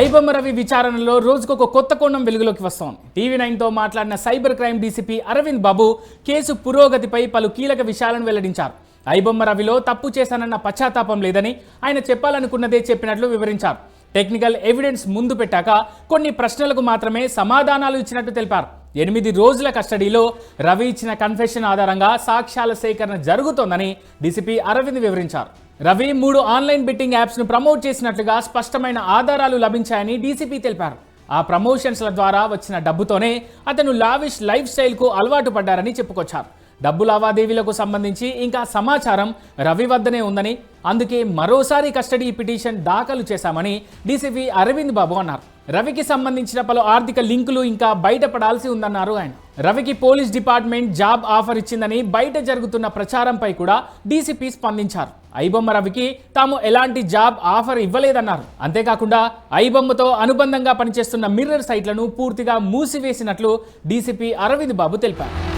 ఐబొమ్మ రవి విచారణలో రోజుకొక కొత్త కోణం వెలుగులోకి వస్తోంది. టీవీ నైన్తో మాట్లాడిన cyber crime DCP Arvind Babu case పురోగతిపై పలు కీలక విషయాలను వెల్లడించారు. ఐబొమ్మ రవిలో తప్పు చేశానన్న పశ్చాత్తాపం లేదని ఆయన చెప్పాలనుకున్నదే చెప్పినట్లు వివరించారు. టెక్నికల్ ఎవిడెన్స్ ముందు పెట్టాక కొన్ని ప్రశ్నలకు మాత్రమే సమాధానాలు ఇచ్చినట్టు తెలిపారు. ఎనిమిది రోజుల కస్టడీలో రవి ఇచ్చిన కన్ఫెషన్ ఆధారంగా సాక్ష్యాల సేకరణ జరుగుతోందని డీసీపీ అరవింద్ వివరించారు. రవి మూడు ఆన్లైన్ బెట్టింగ్ యాప్స్ను ప్రమోట్ చేసినట్లుగా స్పష్టమైన ఆధారాలు లభించాయని డీసీపీ తెలిపారు. ఆ ప్రమోషన్స్ల ద్వారా వచ్చిన డబ్బుతోనే అతను లావిష్ లైఫ్ స్టైల్కు అలవాటు పడ్డారని చెప్పుకొచ్చారు. డబ్బు లావాదేవీలకు సంబంధించి ఇంకా సమాచారం రవి వద్దనే ఉందని అందుకే మరోసారి కస్టడీ పిటిషన్ దాఖలు చేశామని డీసీపీ అరవింద్ బాబు అన్నారు. రవికి సంబంధించిన పలు ఆర్థిక లింకులు ఇంకా బయటపడాల్సి ఉందన్నారు ఆయన. రవికి పోలీస్ డిపార్ట్మెంట్ జాబ్ ఆఫర్ ఇచ్చిందని బయట జరుగుతున్న ప్రచారంపై కూడా డీసీపీ స్పందించారు. ఐబొమ్మ రవికి తాము ఎలాంటి జాబ్ ఆఫర్ ఇవ్వలేదన్నారు. అంతేకాకుండా ఐబొమ్మతో అనుబంధంగా పనిచేస్తున్న మిర్రర్ సైట్లను పూర్తిగా మూసివేసినట్లు డీసీపీ అరవింద్ బాబు తెలిపారు.